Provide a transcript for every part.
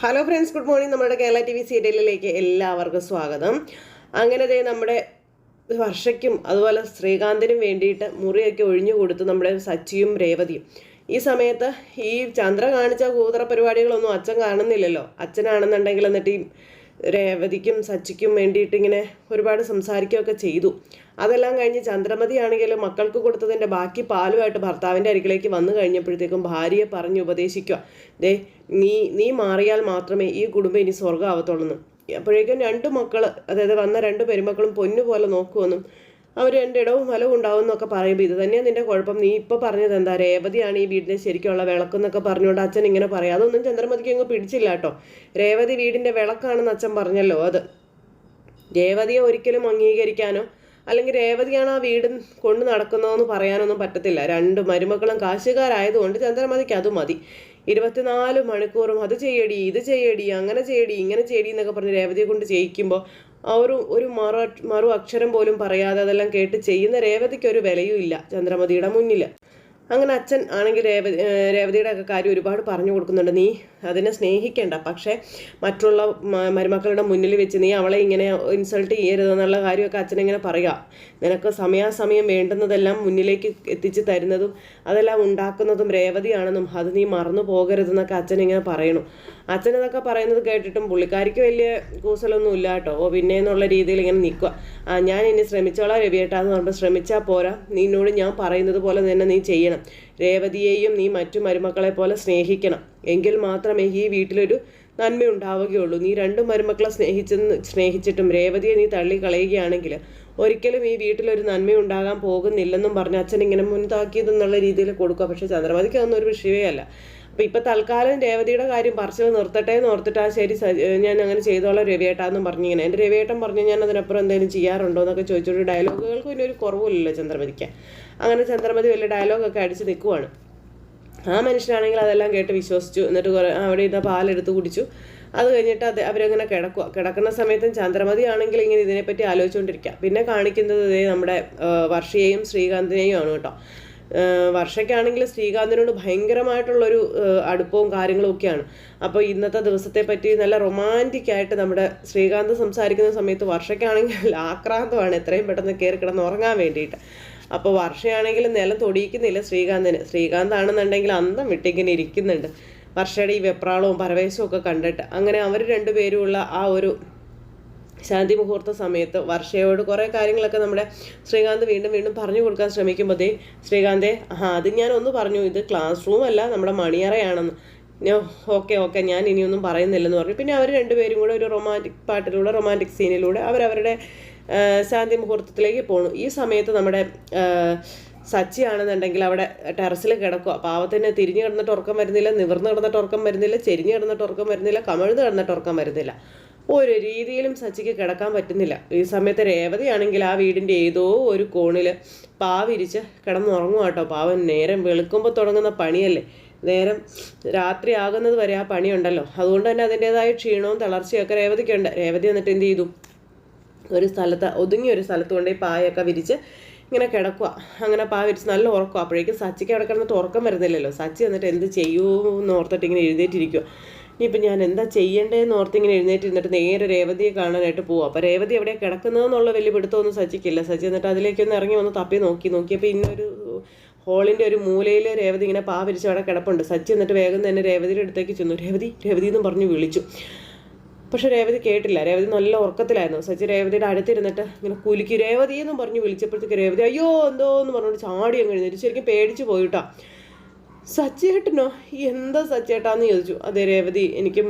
Hello friends good morning നമ്മുടെ Kerala T V സീരിയലിലേക്ക് എല്ലാവർക്കും സ്വാഗതം. അങ്ങനെ ദേ നമ്മുടെ വർഷയ്ക്കും അതുപോലെ ശ്രീകാന്തിനും വേണ്ടിയിട്ട് മുറിയൊക്കെ ഒഴിഞ്ഞു കൊടുത്ത് നമ്മുടെ സച്ചിയും രേവതിയും. ഈ സമയത്ത് ഈ ചന്ദ്ര കാണിച്ച കൂതറ പരിപാടികളൊന്നും അച്ഛൻ കാണുന്നില്ലല്ലോ. അച്ഛനാണെന്നുണ്ടെങ്കിൽ എന്നിട്ട് ഈ രേവതിക്കും സച്ചിക്കും വേണ്ടിയിട്ട് ഇങ്ങനെ ഒരുപാട് സംസാരിക്കുകയൊക്കെ ചെയ്തു. അതെല്ലാം കഴിഞ്ഞ് ആണെങ്കിലും മക്കൾക്ക് കൊടുത്തതിന്റെ ബാക്കി പാലുമായിട്ട് ഭർത്താവിന്റെ അരികിലേക്ക് വന്നു കഴിഞ്ഞപ്പോഴത്തേക്കും ഭാര്യയെ പറഞ്ഞ് ഉപദേശിക്കുക. ദേ നീ നീ മാറിയാൽ മാത്രമേ ഈ കുടുംബം ഇനി സ്വർഗമാവത്തുള്ളൂ അപ്പോഴേക്കും രണ്ട് മക്കൾ അതായത് വന്ന രണ്ട് പെരുമക്കളും പൊന്നു പോലെ നോക്കുമെന്നും അവർ എന്റെ ഇടവും ഫലവും ഉണ്ടാവും എന്നൊക്കെ പറയുമ്പോൾ ഇത് തന്നെയാണ് നിന്റെ കുഴപ്പം. നീ ഇപ്പോൾ പറഞ്ഞത് എന്താ? രേവതിയാണ് ഈ വീടിന്റെ ശരിക്കുള്ള വിളക്കെന്നൊക്കെ പറഞ്ഞുകൊണ്ട് അച്ഛൻ ഇങ്ങനെ പറയാം. അതൊന്നും ചന്ദ്രമതിക്ക് അങ്ങ് പിടിച്ചില്ല കേട്ടോ. രേവതി വീടിന്റെ വിളക്കാണെന്ന് അച്ഛൻ പറഞ്ഞല്ലോ അത്. രേവതിയെ ഒരിക്കലും അംഗീകരിക്കാനോ അല്ലെങ്കിൽ രേവതിയാണ് ആ വീട് കൊണ്ട് നടക്കുന്നതെന്ന് പറയാനൊന്നും പറ്റത്തില്ല. രണ്ട് മരുമക്കളും കാശുകാരായതുകൊണ്ട് ചന്ദ്രമതിക്ക് അത് മതി. ഇരുപത്തിനാല് മണിക്കൂറും അത് ചെയ്യടി ഇത് ചെയ്യടി അങ്ങനെ ചെയ്യടി ഇങ്ങനെ ചെയ്യടി എന്നൊക്കെ പറഞ്ഞ് രേവതിയെ കൊണ്ട് ചെയ്യിക്കുമ്പോൾ ആ ഒരു ഒരു മറു മറു അക്ഷരം പോലും പറയാതെ അതെല്ലാം കേട്ട് ചെയ്യുന്ന രേവതിക്ക് ഒരു വിലയും ഇല്ല ചന്ദ്രമതിയുടെ മുന്നിൽ അങ്ങനെ അച്ഛൻ ആണെങ്കിൽ രേവതി രേവതിയുടെ ഒക്കെ കാര്യം ഒരുപാട് പറഞ്ഞു കൊടുക്കുന്നുണ്ട്. നീ അതിനെ സ്നേഹിക്കേണ്ട. പക്ഷേ മറ്റുള്ള മരുമക്കളുടെ മുന്നിൽ വെച്ച് നീ അവളെ ഇങ്ങനെ ഇൻസൾട്ട് ചെയ്യരുതെന്നുള്ള കാര്യമൊക്കെ അച്ഛൻ ഇങ്ങനെ പറയുക നിനക്ക് സമയാസമയം വേണ്ടുന്നതെല്ലാം മുന്നിലേക്ക് എത്തിച്ച് തരുന്നതും അതെല്ലാം ഉണ്ടാക്കുന്നതും രേവതിയാണെന്നും അത് നീ മറന്നു പോകരുതെന്നൊക്കെ അച്ഛൻ ഇങ്ങനെ പറയണു. അച്ഛൻ ഇതൊക്കെ പറയുന്നത് കേട്ടിട്ടും പുള്ളിക്കാരിക്ക് വലിയ കൂസലൊന്നും ഇല്ല കേട്ടോ. ഓ പിന്നെ എന്നുള്ള രീതിയിൽ ഇങ്ങനെ നിൽക്കുക ഞാൻ ഇനി ശ്രമിച്ചോളാം രവിയേട്ടാന്ന് പറയുമ്പോൾ ശ്രമിച്ചാൽ പോരാ. നിന്നോട് ഞാൻ പറയുന്നത് പോലെ തന്നെ നീ ചെയ്യണം. രേവതിയെയും നീ മറ്റു മരുമക്കളെ പോലെ സ്നേഹിക്കണം. എങ്കിൽ മാത്രമേ ഈ വീട്ടിലൊരു നന്മ ഉണ്ടാവുകയുള്ളൂ നീ രണ്ട് മരുമക്കളെ സ്നേഹിച്ചെന്ന് സ്നേഹിച്ചിട്ടും രേവതിയെ നീ തള്ളിക്കളയുകയാണെങ്കിൽ ഒരിക്കലും ഈ വീട്ടിലൊരു നന്മ ഉണ്ടാകാൻ പോകുന്നില്ലെന്നും പറഞ്ഞ് അച്ഛൻ ഇങ്ങനെ മുൻതാക്കിയതെന്നുള്ള രീതിയിൽ കൊടുക്കുക. പക്ഷേ ചന്ദ്രമതിക്ക് അതൊന്നും ഒരു വിഷയമേ അല്ല. അപ്പം ഇപ്പം തൽക്കാലം രേവതിയുടെ കാര്യം പറിച്ചത് നിർത്തട്ടെ എന്ന് ആ ശരി ഞാൻ അങ്ങനെ ചെയ്തോളാം രവിയേട്ടാന്നും പറഞ്ഞിങ്ങനെ. എന്റെ രവിയേട്ടൻ പറഞ്ഞു ഞാൻ അതിനപ്പുറം എന്തെങ്കിലും ചെയ്യാറുണ്ടോ എന്നൊക്കെ ചോദിച്ചോണ്ട് ഡയലോഗുകൾക്ക് പിന്നെ ഒരു കുറവില്ലല്ലോ ചന്ദ്രമതിക്ക്. അങ്ങനെ ചന്ദ്രമതി വലിയ ഡയലോഗൊക്കെ അടിച്ച് നിൽക്കുവാണ് ആ മനുഷ്യനാണെങ്കിൽ അതെല്ലാം കേട്ട് വിശ്വസിച്ചു. എന്നിട്ട് കുറേ അവിടെ ഇരുന്ന പാലെടുത്ത് കുടിച്ചു. അത് കഴിഞ്ഞിട്ട് അത് അവരങ്ങനെ കിടക്കുക കിടക്കുന്ന സമയത്തും ചന്ദ്രമതി ആണെങ്കിൽ ഇങ്ങനെ ഇതിനെപ്പറ്റി ആലോചിച്ചുകൊണ്ടിരിക്കുക പിന്നെ കാണിക്കുന്നത് നമ്മുടെ വർഷയെയും ശ്രീകാന്തിനെയും ആണ് കേട്ടോ. വർഷയ്ക്കാണെങ്കിൽ ശ്രീകാന്തിനോട് ഭയങ്കരമായിട്ടുള്ളൊരു അടുപ്പവും കാര്യങ്ങളും ഒക്കെയാണ്. അപ്പോൾ ഇന്നത്തെ ദിവസത്തെ പറ്റി നല്ല റൊമാന്റിക് ആയിട്ട് നമ്മുടെ ശ്രീകാന്ത് സംസാരിക്കുന്ന സമയത്ത് വർഷയ്ക്കാണെങ്കിൽ ആക്രാന്തമാണ് എത്രയും പെട്ടെന്ന് കയറി കിടന്ന് ഉറങ്ങാൻ വേണ്ടിയിട്ട്. അപ്പോൾ വർഷയാണെങ്കിൽ നിലം തൊടിയിക്കുന്നില്ല ശ്രീകാന്തിന്. ശ്രീകാന്ത് ആണെന്നുണ്ടെങ്കിൽ അന്തം വിട്ടിങ്ങനെ ഇരിക്കുന്നുണ്ട്. വർഷയുടെ ഈ വെപ്രാളവും പരവേശവും ഒക്കെ കണ്ടിട്ട്. അങ്ങനെ അവർ രണ്ടുപേരുമുള്ള ആ ഒരു ശാന്തി മുഹൂർത്ത സമയത്ത് വർഷയോട് കുറേ കാര്യങ്ങളൊക്കെ നമ്മുടെ ശ്രീകാന്ത് വീണ്ടും വീണ്ടും പറഞ്ഞു കൊടുക്കാൻ ശ്രമിക്കുമ്പോൾ ദേ ശ്രീകാന്തേ ആ അത് ഞാൻ ഒന്ന് പറഞ്ഞു. ഇത് ക്ലാസ് റൂം അല്ല നമ്മുടെ മണിയറയാണെന്ന്. ഓക്കെ ഓക്കെ ഞാൻ ഇനിയൊന്നും പറയുന്നില്ലെന്ന് പറഞ്ഞു. പിന്നെ അവർ രണ്ടുപേരും കൂടെ ഒരു റൊമാന്റിക് പാട്ടിലൂടെ റൊമാന്റിക് സീനിലൂടെ അവരവരുടെ ശാന്തി മുഹൂർത്തത്തിലേക്ക് പോണു. ഈ സമയത്ത് നമ്മുടെ സച്ചി ആണെന്നുണ്ടെങ്കിൽ അവിടെ ടെറസിൽ കിടക്കുക പാവത്തിന് തിരിഞ്ഞു കിടന്നിട്ട് ഉറക്കം വരുന്നില്ല നിവർന്ന് കിടന്നിട്ട് ഉറക്കം വരുന്നില്ല ചെരിഞ്ഞു കിടന്നിട്ട് ഉറക്കം വരുന്നില്ല കമഴ്ന്ന് കിടന്നിട്ട് ഉറക്കം വരുന്നില്ല. ഒരു രീതിയിലും സച്ചിക്ക് കിടക്കാൻ പറ്റുന്നില്ല. ഈ സമയത്ത് രേവതിയാണെങ്കിൽ ആ വീടിന്റെ ഏതോ ഒരു കോണിൽ പാവിരിച്ച് കിടന്നുറങ്ങും കേട്ടോ. പാവൻ നേരം വെളുക്കുമ്പോൾ തുടങ്ങുന്ന പണിയല്ലേ. നേരം രാത്രി ആകുന്നത് വരെ ആ പണിയുണ്ടല്ലോ. അതുകൊണ്ട് തന്നെ അതിന്റെതായ ക്ഷീണവും തളർച്ചയൊക്കെ രേവതിക്കുണ്ട് രേവതി എന്നിട്ട് എന്ത് ചെയ്തു? ഒരു സ്ഥലത്ത് ഒതുങ്ങിയ ഒരു സ്ഥലത്ത് കൊണ്ട് ഈ പായൊക്കെ വിരിച്ച് ഇങ്ങനെ കിടക്കുക അങ്ങനെ പാ വിരിച്ച് നല്ല ഉറക്കുക അപ്പോഴേക്കും സച്ചിക്ക് അവിടെ കിടന്നിട്ട് ഉറക്കം വരുന്നില്ലല്ലോ. സച്ചി എന്നിട്ട് എന്ത് ചെയ്യൂ എന്ന് ഓർത്തിട്ട് ഇങ്ങനെ എഴുന്നേറ്റിരിക്കുക ഇനിയിപ്പോൾ ഞാൻ എന്താ ചെയ്യേണ്ടതെന്ന് ഓർത്തിങ്ങനെ എഴുന്നേറ്റ് ഇരുന്നിട്ട് നേരെ രേവതിയെ കാണാനായിട്ട് പോകും അപ്പോൾ രേവതി എവിടെ കിടക്കുന്നതെന്നുള്ള വലിയ പിടുത്തമൊന്നും സച്ചിക്കില്ല സച്ചി എന്നിട്ട് അതിലേക്കൊന്ന് ഇറങ്ങി വന്ന് തപ്പി നോക്കി നോക്കിയപ്പോൾ ഇന്നൊരു ഹോളിന്റെ ഒരു മൂലയിൽ രേവതി ഇങ്ങനെ പാ വിരിച്ച് അവിടെ കിടപ്പുണ്ട്. സച്ചി എന്നിട്ട് വേഗം തന്നെ രേവതിയുടെ അടുത്തേക്ക് ചെന്നു. രേവതി രേവതി എന്ന് പറഞ്ഞ് വിളിച്ചു. പക്ഷെ രേവതി കേട്ടില്ല. രേവതി നല്ല ഉറക്കത്തിലായിരുന്നു. സച്ചി രേവതിയുടെ അടുത്തിരുന്നിട്ട് ഇങ്ങനെ കുലുക്കി രേവതി എന്ന് പറഞ്ഞ് വിളിച്ചപ്പോഴത്തേക്ക് രേവതി അയ്യോ എന്തോ എന്ന് പറഞ്ഞുകൊണ്ട് ചാടി അങ്ങ് എഴുന്നേറ്റ്. ശരിക്കും പേടിച്ച് പോയിട്ടാ സച്ചേട്ടനോ എന്താ സച്ചേട്ടാന്ന് ചോദിച്ചു. അതെ രേവതി എനിക്ക്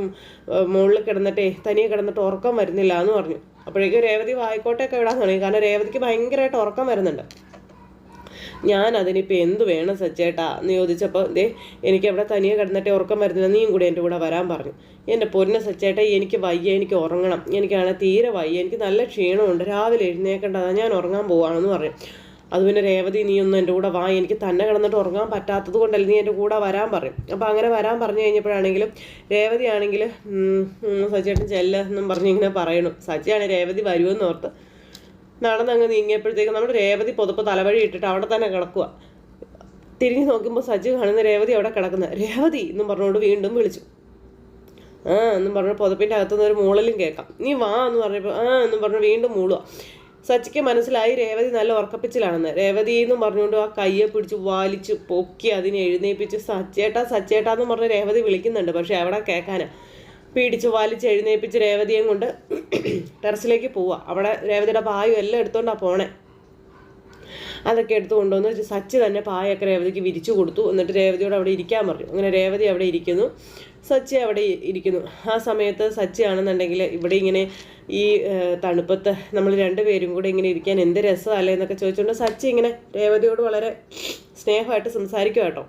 മുകളിൽ കിടന്നിട്ടേ തനിയെ കിടന്നിട്ട് ഉറക്കം വരുന്നില്ല എന്ന് പറഞ്ഞു. അപ്പോഴേക്കും രേവതി വായിക്കോട്ടൊക്കെ വിടാൻ തുടങ്ങി. കാരണം രേവതിക്ക് ഭയങ്കരമായിട്ട് ഉറക്കം വരുന്നുണ്ട്. ഞാൻ അതിനിപ്പോൾ എന്ത് വേണം സച്ചേട്ടാ എന്ന് ചോദിച്ചപ്പോൾ ദേ എനിക്ക് അവിടെ തനിയെ കിടന്നിട്ടേ ഉറക്കം വരുന്നില്ല. നീയും കൂടെ എന്റെ കൂടെ വരാൻ പറഞ്ഞു. എന്റെ പൊന്ന സച്ചേട്ടാ എനിക്ക് വയ്യ എനിക്ക് ഉറങ്ങണം. എനിക്കാണെങ്കിൽ തീരെ വയ്യ. എനിക്ക് നല്ല ക്ഷീണമുണ്ട്. രാവിലെ എഴുന്നേക്കേണ്ടതാണ് ഞാൻ ഉറങ്ങാൻ പോവാണെന്ന് പറഞ്ഞു. അത് പിന്നെ രേവതി നീ ഒന്ന് എന്റെ കൂടെ വാ. എനിക്ക് തന്നെ കിടന്നിട്ട് ഉറങ്ങാൻ പറ്റാത്തത് കൊണ്ടല്ലേ നീ എന്റെ കൂടെ വരാൻ പറയും. അപ്പോൾ അങ്ങനെ വരാൻ പറഞ്ഞു കഴിഞ്ഞപ്പോഴാണെങ്കിലും രേവതി ആണെങ്കിൽ സച്ചേട്ടൻ ചെല്ല എന്നും പറഞ്ഞ് ഇങ്ങനെ പറയണു. സച്ചിയാണ് രേവതി വരുമെന്ന് ഓർത്ത്. നടന്നങ്ങ് നീങ്ങിയപ്പോഴത്തേക്കും നമ്മൾ രേവതി പൊതുപ്പ് തലവഴി ഇട്ടിട്ട് അവിടെ തന്നെ കിടക്കുക തിരിഞ്ഞു നോക്കുമ്പോൾ സജി കാണുന്ന രേവതി അവിടെ കിടക്കുന്നത് രേവതി എന്നും പറഞ്ഞുകൊണ്ട് വീണ്ടും വിളിച്ചു. ആ എന്നും പറഞ്ഞു പുതപ്പിന്റെ അകത്തുനിന്ന് ഒരു മൂളലും കേൾക്കാം. നീ വാ എന്ന് പറഞ്ഞപ്പോൾ ആ എന്നും പറഞ്ഞു വീണ്ടും മൂളുക സച്ചിക്ക് മനസ്സിലായി രേവതി നല്ല ഉറക്കപ്പിച്ചിലാണെന്ന്. രേവതി എന്ന് പറഞ്ഞുകൊണ്ട് ആ കയ്യെ പിടിച്ച് വാലിച്ച് പൊക്കി അതിനെ എഴുന്നേപ്പിച്ച് സച്ചേട്ടാ സച്ചേട്ടാ എന്ന് പറഞ്ഞ് രേവതി വിളിക്കുന്നുണ്ട്. പക്ഷേ അവിടെ കേൾക്കാനാ പിടിച്ച് വാലിച്ച് എഴുന്നേപ്പിച്ച് രേവതിയും കൊണ്ട് ടെറസിലേക്ക് പോവുക അവിടെ രേവതിയുടെ പായും എല്ലാം എടുത്തോണ്ടാണ് പോണേ. അതൊക്കെ എടുത്തു കൊണ്ടുവന്ന് സച്ച് തന്നെ പായൊക്കെ രേവതിക്ക് വിരിച്ചു കൊടുത്തു. എന്നിട്ട് രേവതിയോട് അവിടെ ഇരിക്കാൻ പറഞ്ഞു. അങ്ങനെ രേവതി അവിടെ ഇരിക്കുന്നു. സച്ചി അവിടെ ഇരിക്കുന്നു. ആ സമയത്ത് സച്ചി ആണെന്നുണ്ടെങ്കിൽ ഇവിടെ ഇങ്ങനെ ഈ തണുപ്പത്ത് നമ്മൾ രണ്ടുപേരും കൂടെ ഇങ്ങനെ ഇരിക്കാൻ എന്ത് രസമല്ലേ എന്നൊക്കെ ചോദിച്ചുകൊണ്ട് സച്ചി ഇങ്ങനെ രേവതിയോട് വളരെ സ്നേഹമായിട്ട് സംസാരിക്കുക കേട്ടോ.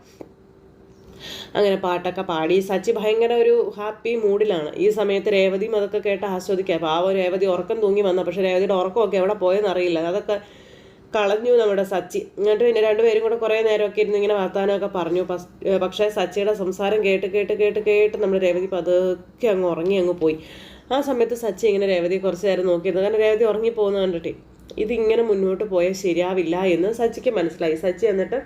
അങ്ങനെ പാട്ടൊക്കെ പാടി. സച്ചി ഭയങ്കര ഒരു ഹാപ്പി മൂഡിലാണ്. ഈ സമയത്ത് രേവതിയും അതൊക്കെ കേട്ട് ആസ്വദിക്കുക. പാവം രേവതി ഉറക്കം തൂങ്ങി വന്ന. പക്ഷേ രേവതിയുടെ ഉറക്കമൊക്കെ എവിടെ പോയെന്നറിയില്ല. അതൊക്കെ കളഞ്ഞു നമ്മുടെ സച്ചി. എന്നിട്ട് പിന്നെ രണ്ടുപേരും കൂടെ കുറേ നേരമൊക്കെ ഇരുന്ന് ഇങ്ങനെ വർത്താനമൊക്കെ പറഞ്ഞു. പക്ഷേ സച്ചിയുടെ സംസാരം കേട്ട് കേട്ട് കേട്ട് കേട്ട് നമ്മുടെ രേവതി പതുക്കെ അങ്ങ് ഉറങ്ങി അങ്ങ് പോയി. ആ സമയത്ത് സച്ചി ഇങ്ങനെ രേവതി കുറച്ച് നേരം നോക്കിയിരുന്നു. കാരണം രേവതി ഉറങ്ങി പോകുന്ന കണ്ടിട്ട് ഇതിങ്ങനെ മുന്നോട്ട് പോയാൽ ശരിയാവില്ല എന്ന് സച്ചിക്ക് മനസ്സിലായി. സച്ചി എന്നിട്ട്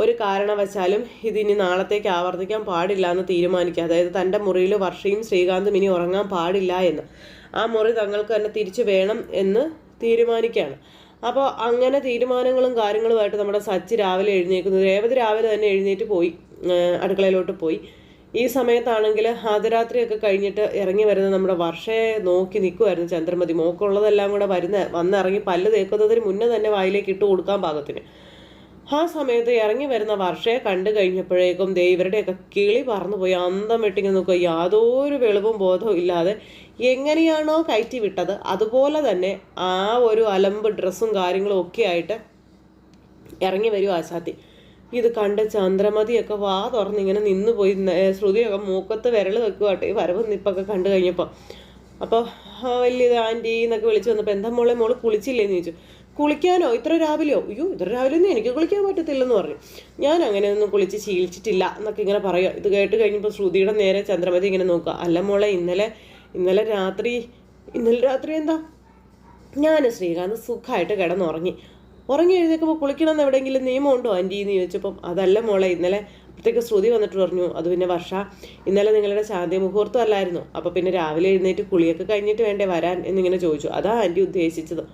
ഒരു കാരണവശാലും ഇതിനി നാളത്തേക്ക് ആവർത്തിക്കാൻ പാടില്ല എന്ന് തീരുമാനിക്കുക. അതായത് തന്റെ മുറിയിൽ വർഷയും ശ്രീകാന്തും ഇനി ഉറങ്ങാൻ പാടില്ല എന്ന്. ആ മുറി തങ്ങൾക്ക് തന്നെ തിരിച്ചു വേണം എന്ന് തീരുമാനിക്കുകയാണ്. അപ്പോൾ അങ്ങനെ തീരുമാനങ്ങളും കാര്യങ്ങളുമായിട്ട് നമ്മുടെ സച്ചി രാവിലെ എഴുന്നേൽക്കുന്നത് രേവതി രാവിലെ തന്നെ എഴുന്നേറ്റ് പോയി അടുക്കളയിലോട്ട് പോയി. ഈ സമയത്താണെങ്കിൽ ഹാജരാത്രിയൊക്കെ കഴിഞ്ഞിട്ട് ഇറങ്ങി വരുന്ന നമ്മുടെ വർഷയെ നോക്കി നിൽക്കുമായിരുന്നു ചന്ദ്രമതി. മോക്കുള്ളതെല്ലാം കൂടെ വരുന്ന വന്നിറങ്ങി പല്ല് തേക്കുന്നതിന് മുന്നേ തന്നെ വായിലേക്ക് ഇട്ട് കൊടുക്കാൻ പാകത്തിന്. ആ സമയത്ത് ഇറങ്ങി വരുന്ന വർഷയെ കണ്ടു കഴിഞ്ഞപ്പോഴേക്കും ദേ ഇവരുടെയൊക്കെ കിളി പറന്നുപോയി. അന്തം വെട്ടിങ്ങി നോക്കുക യാതൊരു വെളിവും ബോധവും ഇല്ലാതെ എങ്ങനെയാണോ കയറ്റി വിട്ടത്. അതുപോലെ തന്നെ ആ ഒരു അലമ്പ് ഡ്രസ്സും കാര്യങ്ങളും ഒക്കെ ആയിട്ട് ഇറങ്ങി വരും ആശാത്തി. ഇത് കണ്ട് ചന്ദ്രമതിയൊക്കെ വാ തുറന്നിങ്ങനെ നിന്ന് പോയി. ശ്രുതിയൊക്കെ മൂക്കത്ത് വിരൽ വെക്കുവാട്ടെ ഈ വരവ് നിപ്പൊക്കെ കണ്ടു കഴിഞ്ഞപ്പോൾ അപ്പോൾ വലിയത് ആന്റി എന്നൊക്കെ വിളിച്ചു വന്നപ്പോൾ എന്താ മോളെ? മോൾ കുളിച്ചില്ലേന്ന് ചോദിച്ചു. കുളിക്കാനോ? ഇത്ര രാവിലെയോ? അയ്യോ ഇത്ര രാവിലെ ഒന്നും എനിക്ക് കുളിക്കാൻ പറ്റത്തില്ലെന്ന് പറഞ്ഞു. ഞാൻ അങ്ങനെയൊന്നും കുളിച്ച് ശീലിച്ചിട്ടില്ല എന്നൊക്കെ ഇങ്ങനെ പറയുക ഇത് കേട്ട് കഴിഞ്ഞപ്പോൾ ശ്രുതിയുടെ നേരെ ചന്ദ്രമതി ഇങ്ങനെ നോക്കുക. അല്ല മോളെ ഇന്നലെ ഇന്നലെ രാത്രി ഇന്നലെ രാത്രി എന്താ? ഞാൻ ശ്രീകാന്ത് സുഖമായിട്ട് കിടന്നുറങ്ങി. ഉറങ്ങി എഴുന്നേക്കുമ്പോൾ കുളിക്കണമെന്ന് എവിടെയെങ്കിലും നിയമമുണ്ടോ ആന്റി എന്ന് ചോദിച്ചപ്പം അതല്ല മോളെ ഇന്നലെ അപ്പോഴത്തേക്ക് ശ്രുതി വന്നിട്ട് പറഞ്ഞു അത് പിന്നെ വർഷ ഇന്നലെ നിങ്ങളുടെ ശാന്തി മുഹൂർത്തം അല്ലായിരുന്നു. അപ്പോൾ പിന്നെ രാവിലെ എഴുന്നേറ്റ് കുളിയൊക്കെ കഴിഞ്ഞിട്ട് വേണ്ടേ വരാൻ? എന്നിങ്ങനെ ചോദിച്ചു. അതാ ആന്റി ഉദ്ദേശിച്ചത്.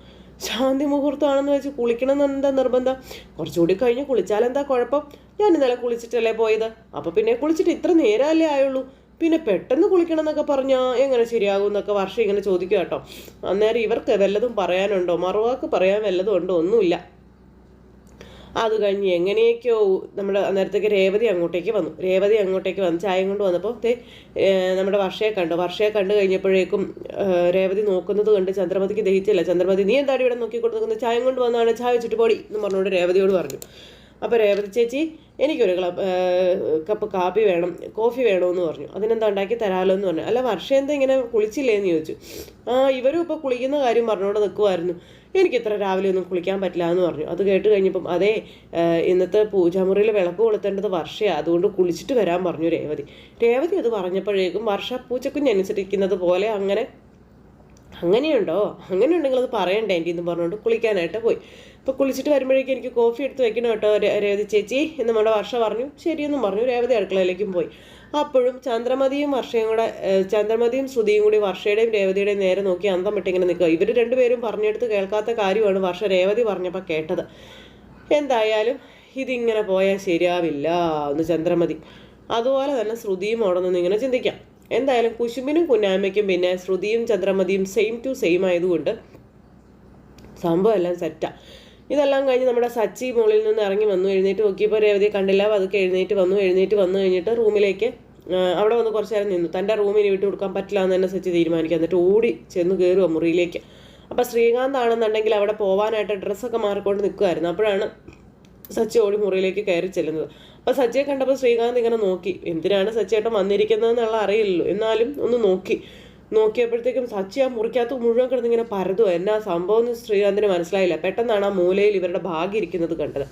ശാന്തി മുഹൂർത്തമാണെന്ന് വെച്ച് കുളിക്കണം എന്താ നിർബന്ധം. കുറച്ചുകൂടി കഴിഞ്ഞ് കുളിച്ചാൽ എന്താ കുഴപ്പം? ഞാൻ ഇന്നലെ കുളിച്ചിട്ടല്ലേ പോയത്? അപ്പോൾ പിന്നെ കുളിച്ചിട്ട് ഇത്ര നേരമല്ലേ ആയുള്ളൂ. പിന്നെ പെട്ടെന്ന് കുളിക്കണം എന്നൊക്കെ പറഞ്ഞാൽ എങ്ങനെ ശരിയാകും എന്നൊക്കെ വർഷം ഇങ്ങനെ ചോദിക്കുക കേട്ടോ. അന്നേരം ഇവർക്ക് വല്ലതും പറയാനുണ്ടോ? മറുവാക്ക് പറയാൻ വല്ലതും ഉണ്ടോ? ഒന്നുമില്ല. അത് കഴിഞ്ഞ് എങ്ങനെയൊക്കെയോ നമ്മുടെ അന്നേരത്തേക്ക് രേവതി അങ്ങോട്ടേക്ക് വന്നു. രേവതി അങ്ങോട്ടേക്ക് വന്ന് ചായം കൊണ്ട് വന്നപ്പോൾ നമ്മുടെ വർഷയെ കണ്ടു. വർഷയെ കണ്ടു കഴിഞ്ഞപ്പോഴേക്കും രേവതി നോക്കുന്നത് കണ്ട് ചന്ദ്രമതിക്ക് ദഹിച്ചില്ല. ചന്ദ്രമതി നീ എന്താണ് ഇവിടെ നോക്കി നിൽക്കുന്നത് ചായം കൊണ്ട് വന്നാണ് ചായ പോടി എന്ന് പറഞ്ഞുകൊണ്ട് രേവതിയോട് പറഞ്ഞു. അപ്പോൾ രേവതി ചേച്ചി എനിക്കൊരു കപ്പ് കാപ്പി വേണം കോഫി വേണമെന്ന് പറഞ്ഞു. അതിനെന്താ ഉണ്ടാക്കി തരാമല്ലോ എന്ന് പറഞ്ഞു. അല്ല വർഷം എന്താ ഇങ്ങനെ കുളിച്ചില്ലേന്ന് ചോദിച്ചു. ആ ഇവരും ഇപ്പോൾ കുളിക്കുന്ന കാര്യം പറഞ്ഞുകൊണ്ട് നിൽക്കുമായിരുന്നു എനിക്ക് ഇത്ര രാവിലെ ഒന്നും കുളിക്കാൻ പറ്റില്ല എന്ന് പറഞ്ഞു. അത് കേട്ട് കഴിഞ്ഞപ്പം അതേ ഇന്നത്തെ പൂജാമുറിയിൽ വിളക്ക് കൊളുത്തേണ്ടത് വർഷയാണ് അതുകൊണ്ട് കുളിച്ചിട്ട് വരാൻ പറഞ്ഞു രേവതി. രേവതി അത് പറഞ്ഞപ്പോഴേക്കും വർഷ പൂച്ചക്കുഞ്ഞനുസരിക്കുന്നത് പോലെ അങ്ങനെ അങ്ങനെയുണ്ടോ? അങ്ങനെയുണ്ടെങ്കിൽ അത് പറയണ്ടേ? എന്റെ എന്ന് പറഞ്ഞുകൊണ്ട് കുളിക്കാനായിട്ട് പോയി. ഇപ്പോൾ കുളിച്ചിട്ട് വരുമ്പോഴേക്കും എനിക്ക് കോഫി എടുത്ത് വെക്കണം കേട്ടോ രേവതി ചേച്ചി എന്ന് നമ്മുടെ വർഷ പറഞ്ഞു. ശരിയെന്നും പറഞ്ഞു. രേവതി അടുക്കളയിലേക്കും പോയി. അപ്പോഴും ചന്ദ്രമതിയും വർഷയും കൂടെ ചന്ദ്രമതിയും ശ്രുതിയും കൂടി വർഷയുടെയും രേവതിയുടെയും നേരെ നോക്കി അന്തം വിട്ടിങ്ങനെ നിൽക്കുക. ഇവർ രണ്ടുപേരും പറഞ്ഞെടുത്ത് കേൾക്കാത്ത കാര്യമാണ് വർഷ രേവതി പറഞ്ഞപ്പോൾ കേട്ടത്. എന്തായാലും ഇതിങ്ങനെ പോയാൽ ശരിയാവില്ല എന്ന് ചന്ദ്രമതി. അതുപോലെ തന്നെ ശ്രുതിയും അവിടെ നിന്ന് ഇങ്ങനെ ചിന്തിക്കാം. എന്തായാലും കുശുമ്പിനും കുന്നാമയ്ക്കും പിന്നെ ശ്രുതിയും ചന്ദ്രമതിയും സെയിം ടു സെയിം ആയതുകൊണ്ട് സംഭവം എല്ലാം സെറ്റാണ് ഇതെല്ലാം കഴിഞ്ഞ് നമ്മുടെ സച്ചി മുകളിൽ നിന്ന് ഇറങ്ങി വന്നു എഴുന്നേറ്റ് നോക്കിയപ്പോൾ രേവതി കണ്ടില്ല. അതൊക്കെ എഴുന്നേറ്റ് വന്നു. എഴുന്നേറ്റ് വന്നു കഴിഞ്ഞിട്ട് റൂമിലേക്ക് അവിടെ വന്ന് കുറച്ച് നേരം നിന്നു. തന്റെ റൂമിന് വിട്ട് കൊടുക്കാൻ പറ്റില്ല എന്ന് തന്നെ സച്ചി തീരുമാനിക്കുക. എന്നിട്ട് ഓടി ചെന്ന് കയറുക മുറിയിലേക്ക്. അപ്പോൾ ശ്രീകാന്ത് ആണെന്നുണ്ടെങ്കിൽ അവിടെ പോകാനായിട്ട് ഡ്രസ്സൊക്കെ മാറിക്കൊണ്ട് നിൽക്കുമായിരുന്നു അപ്പോഴാണ് സച്ചി ഓടി മുറിയിലേക്ക് കയറി ചെല്ലുന്നത്. അപ്പോൾ സച്ചിയെ കണ്ടപ്പോൾ ശ്രീകാന്ത് ഇങ്ങനെ നോക്കി. എന്തിനാണ് സച്ചിയേട്ടൻ വന്നിരിക്കുന്നതെന്നുള്ള അറിയില്ലല്ലോ. എന്നാലും ഒന്ന് നോക്കി. നോക്കിയപ്പോഴത്തേക്കും സച്ചി ആ മുറിക്കകത്ത് മുഴുവൻ കിടന്നിങ്ങനെ പരതുക എന്നാ സംഭവം എന്ന് ശ്രീകാന്തിന് മനസ്സിലായില്ല. പെട്ടെന്നാണ് ആ മൂലയിൽ ഇവരുടെ ബാഗ് ഇരിക്കുന്നത് കണ്ടത്.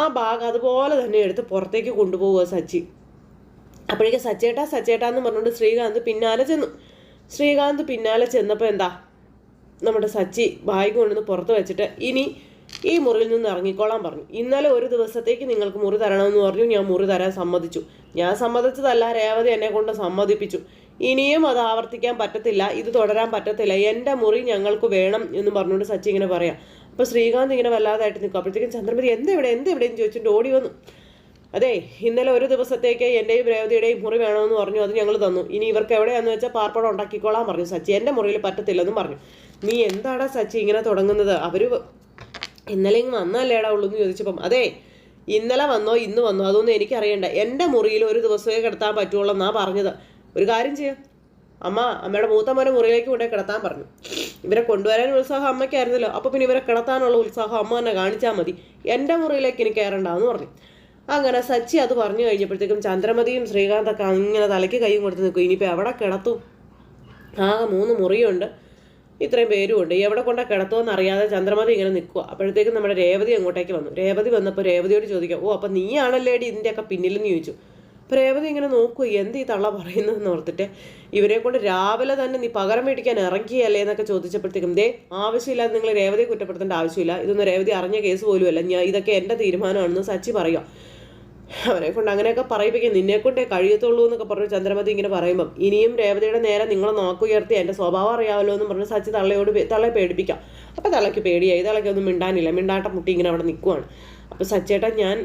ആ ബാഗ് അതുപോലെ തന്നെ എടുത്ത് പുറത്തേക്ക് കൊണ്ടുപോവുക സച്ചി. അപ്പോഴേക്കും സച്ചേട്ടാ സച്ചേട്ടാ എന്ന് പറഞ്ഞുകൊണ്ട് ശ്രീകാന്ത് പിന്നാലെ ചെന്നു. ശ്രീകാന്ത് പിന്നാലെ ചെന്നപ്പോൾ എന്താ? നമ്മുടെ സച്ചി ബാഗ് കൊണ്ടുവന്ന് പുറത്ത് വെച്ചിട്ട് ഇനി ഈ മുറിയിൽ നിന്ന് ഇറങ്ങിക്കോളാൻ പറഞ്ഞു. ഇന്നലെ ഒരു ദിവസത്തേക്ക് നിങ്ങൾക്ക് മുറി തരണമെന്ന് പറഞ്ഞു. ഞാൻ മുറി തരാൻ സമ്മതിച്ചു. ഞാൻ സമ്മതിച്ചതല്ല. രേവതി എന്നെ കൊണ്ട് സമ്മതിപ്പിച്ചു. ഇനിയും അത് ആവർത്തിക്കാൻ പറ്റത്തില്ല. ഇത് തുടരാൻ പറ്റത്തില്ല. എന്റെ മുറി ഞങ്ങൾക്ക് വേണം എന്ന് പറഞ്ഞുകൊണ്ട് സച്ചി ഇങ്ങനെ പറയാം. അപ്പോൾ ശ്രീകാന്ത് ഇങ്ങനെ വല്ലാതായിട്ട് നിൽക്കും. അപ്പോഴത്തേക്കും ചന്ദ്രമതി എന്തെവിടെ എന്തെവിടെയെന്ന് ചോദിച്ചിട്ട് ഓടി വന്നു. അതെ ഇന്നലെ ഒരു ദിവസത്തേക്ക് എന്റെയും രേവതിയുടെയും മുറി വേണമെന്ന് പറഞ്ഞു. അത് ഞങ്ങൾ തന്നു. ഇനി ഇവർക്ക് എവിടെയാന്ന് വെച്ചാൽ പാർപ്പടം ഉണ്ടാക്കിക്കോളാൻ പറഞ്ഞു. സച്ചി എന്റെ മുറിയിൽ പറ്റത്തില്ലെന്നും പറഞ്ഞു. നീ എന്താടാ സച്ചി ഇങ്ങനെ തുടങ്ങുന്നത്? അവർ ഇന്നലെ ഇങ്ങ് വന്നല്ലേടാ ഉള്ളൂ എന്ന് ചോദിച്ചപ്പം അതെ ഇന്നലെ വന്നോ ഇന്ന് വന്നോ അതൊന്നും എനിക്കറിയണ്ട. എന്റെ മുറിയിൽ ഒരു ദിവസമേ കിടത്താൻ പറ്റുള്ളൂ എന്നാ പറഞ്ഞത്. ഒരു കാര്യം ചെയ്യാം. അമ്മ അമ്മയുടെ മൂത്ത മോനെ മുറിയിലേക്ക് കൊണ്ടേ കിടത്താൻ പറഞ്ഞു. ഇവരെ കൊണ്ടുവരാൻ ഉത്സാഹം അമ്മയ്ക്കായിരുന്നല്ലോ. അപ്പോൾ പിന്നെ ഇവരെ കിടത്താനുള്ള ഉത്സാഹം അമ്മ തന്നെ കാണിച്ചാൽ മതി. എന്റെ മുറിയിലേക്ക് എനിക്ക് കയറണ്ടെന്ന് പറഞ്ഞു. അങ്ങനെ സച്ചി അത് പറഞ്ഞു കഴിഞ്ഞപ്പോഴത്തേക്കും ചന്ദ്രമതിയും ശ്രീകാന്തൊക്കെ അങ്ങനെ തലയ്ക്ക് കൈയും കൊടുത്ത് നിൽക്കും. ഇനിയിപ്പോൾ എവിടെ കിടത്തും? ആകെ മൂന്ന് മുറിയുണ്ട്. ഇത്രയും പേരും ഉണ്ട് എവിടെ കൊണ്ടാ കിടത്തുമെന്ന് അറിയാതെ ചന്ദ്രമതി ഇങ്ങനെ നിൽക്കുക. അപ്പോഴത്തേക്കും നമ്മുടെ രേവതി അങ്ങോട്ടേക്ക് വന്നു. രേവതി വന്നപ്പോൾ രേവതിയോട് ചോദിക്കാം ഓ അപ്പം നീയാണല്ലേടി ഇതിന്റെയൊക്കെ പിന്നിലെന്ന് ചോദിച്ചു. അപ്പോൾ രേവതി ഇങ്ങനെ നോക്കൂ എന്ത് ഈ തള്ള പറയുന്നതെന്ന് ഓർത്തിട്ട് ഇവരെ കൊണ്ട് രാവിലെ തന്നെ നീ പകരം മേടിക്കാൻ ഇറങ്ങിയല്ലേ? എന്നൊക്കെ ചോദിച്ചപ്പോഴത്തേക്കും ദേ ആവശ്യമില്ല നിങ്ങൾ രേവതിയെ കുറ്റപ്പെടുത്തേണ്ട ആവശ്യമില്ല. ഇതൊന്നും രേവതി അറിഞ്ഞ കേസ് പോലുമല്ല. ഞാൻ ഇതൊക്കെ എന്റെ തീരുമാനമാണെന്ന് സച്ചി പറയുക അവനെ കൊണ്ട് അങ്ങനെയൊക്കെ പറയിപ്പിക്കും നിന്നെ കൊണ്ടേ കഴിയത്തുള്ളൂ എന്നൊക്കെ പറഞ്ഞു ചന്ദ്രമതി ഇങ്ങനെ പറയുമ്പം ഇനിയും രേവതിയുടെ നേരെ നിങ്ങൾ നോക്കുയർത്തി എന്റെ സ്വഭാവം അറിയാമല്ലോ എന്ന് പറഞ്ഞ് സച്ചി തള്ളയോട് തള്ളയെ പേടിപ്പിക്കാം. അപ്പോൾ തള്ളയ്ക്ക് പേടിയായി. തള്ളയ്ക്ക് ഒന്നും മിണ്ടാനില്ല. മിണ്ടാട്ട മുട്ടി ഇങ്ങനെ അവിടെ നിൽക്കുവാണ് അപ്പോൾ സച്ചേട്ടൻ ഞാൻ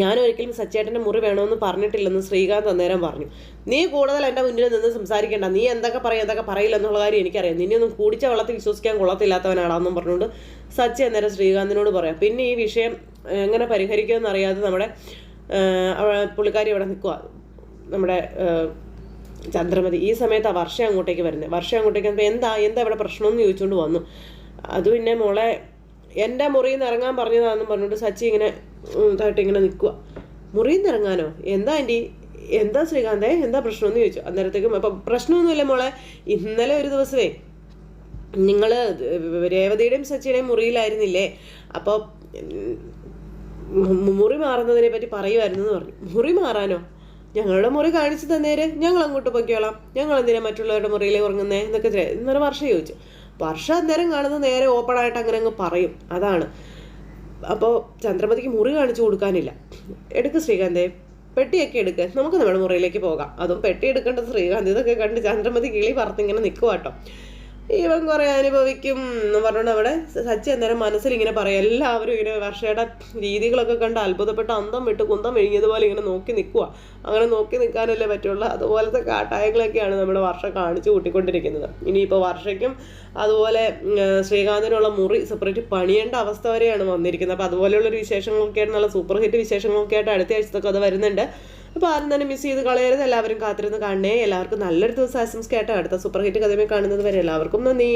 ഞാൻ ഒരിക്കലും സച്ചേട്ടന്റെ മുറി വേണമെന്ന് പറഞ്ഞിട്ടില്ലെന്ന് ശ്രീകാന്ത് അന്നേരം പറഞ്ഞു. നീ കൂടുതൽ എന്റെ മുന്നിൽ നിന്ന് സംസാരിക്കേണ്ട. നീ എന്തൊക്കെ പറയും എന്തൊക്കെ പറയില്ല എന്നുള്ള കാര്യം എനിക്കറിയാം. നിന്നെ ഒന്നും കുടിച്ച വെള്ളത്തിൽ വിശ്വസിക്കാൻ കൊള്ളത്തില്ലാത്തവനാണെന്നും പറഞ്ഞുകൊണ്ട് സച്ചി അന്നേരം ശ്രീകാന്തിനോട് പറയാം. പിന്നെ ഈ വിഷയം എങ്ങനെ പരിഹരിക്കുമെന്ന് അറിയാതെ നമ്മുടെ പുള്ളിക്കാരി അവിടെ നിൽക്കുക നമ്മുടെ ചന്ദ്രമതി. ഈ സമയത്ത് ആ വർഷം അങ്ങോട്ടേക്ക് വരുന്നത് വർഷം അങ്ങോട്ടേക്ക് വന്നപ്പോൾ എന്താ എന്താ ഇവിടെ പ്രശ്നമെന്ന് ചോദിച്ചുകൊണ്ട് വന്നു. അത് പിന്നെ മോളെ എന്റെ മുറിയിൽ നിന്ന് ഇറങ്ങാൻ പറഞ്ഞതാണെന്നും പറഞ്ഞുകൊണ്ട് സച്ചി ഇങ്ങനെ ഇതായിട്ട് ഇങ്ങനെ നിൽക്കുക മുറിയിൽ നിന്ന് ഇറങ്ങാനോ? എന്താ ആന്റി എന്താ ശ്രീകാന്തേ? എന്താ പ്രശ്നമെന്ന് ചോദിച്ചു. അന്നേരത്തേക്കും അപ്പം പ്രശ്നമൊന്നുമില്ല മോളെ. ഇന്നലെ ഒരു ദിവസമേ നിങ്ങൾ രേവതിയുടെയും സച്ചിയുടെയും മുറിയിലായിരുന്നില്ലേ? അപ്പോൾ മുറി മാറുന്നതിനെ പറ്റി പറയുമായിരുന്നു എന്ന് പറഞ്ഞു. മുറി മാറാനോ? ഞങ്ങളുടെ മുറി കാണിച്ചു തന്നേര്. ഞങ്ങൾ അങ്ങോട്ട് പൊയ്ക്കോളാം. ഞങ്ങൾ എന്തിനാ മറ്റുള്ളവരുടെ മുറിയിൽ ഉറങ്ങുന്നേ? എന്നൊക്കെ എന്നൊരു വർഷം ചോദിച്ചു. വർഷം അന്നേരം കാണുന്നത് നേരെ ഓപ്പൺ ആയിട്ട് അങ്ങനെ അങ്ങ് പറയും. അതാണ്. അപ്പോൾ ചന്ദ്രമതിക്ക് മുറി കാണിച്ചു കൊടുക്കാനില്ല. എടുക്ക് ശ്രീകാന്തേ. പെട്ടിയൊക്കെ എടുക്ക്. നമുക്ക് നമ്മുടെ മുറിയിലേക്ക് പോകാം. അതും പെട്ടി എടുക്കേണ്ടത് ശ്രീകാന്ത്. ഇതൊക്കെ കണ്ട് ചന്ദ്രമതി കിളി പറത്തിങ്ങനെ നിൽക്കുക ഇവൻ കുറെ അനുഭവിക്കും എന്ന് പറഞ്ഞുകൊണ്ട് അവിടെ സച്ചി അന്നേരം മനസ്സിൽ ഇങ്ങനെ പറയും. എല്ലാവരും ഇങ്ങനെ വർഷയുടെ രീതികളൊക്കെ കണ്ട് അത്ഭുതപ്പെട്ട് അന്തം വിട്ട് കുന്തം വിഴുങ്ങിയതുപോലെ ഇങ്ങനെ നോക്കി നിൽക്കുക അങ്ങനെ നോക്കി നിൽക്കാനല്ലേ പറ്റുള്ളൂ. അതുപോലത്തെ കാട്ടായങ്ങളൊക്കെയാണ് നമ്മുടെ വർഷ കാണിച്ചു കൂട്ടിക്കൊണ്ടിരിക്കുന്നത്. ഇനിയിപ്പോൾ വർഷയ്ക്കും അതുപോലെ ശ്രീകാന്തിനുള്ള മുറി സെപ്പറേറ്റ് പണിയേണ്ട അവസ്ഥ വരെയാണ് വന്നിരിക്കുന്നത്. അപ്പോൾ അതുപോലെയുള്ളൊരു വിശേഷങ്ങളൊക്കെയാണ് നല്ല സൂപ്പർ ഹിറ്റ് വിശേഷങ്ങളൊക്കെ ആയിട്ട് അടുത്ത ആഴ്ചത്തൊക്കെ അത് വരുന്നുണ്ട്. അപ്പോൾ ആരും തന്നെ മിസ് ചെയ്ത് കളയരുത്. എല്ലാവരും കാത്തിരുന്ന് കാണണേ. എല്ലാവർക്കും നല്ലൊരു ദിവസം കേട്ടോ അടുത്ത സൂപ്പർ ഹിറ്റ് കഥമേ കാണുന്നത് വരെ എല്ലാവർക്കും നന്ദി.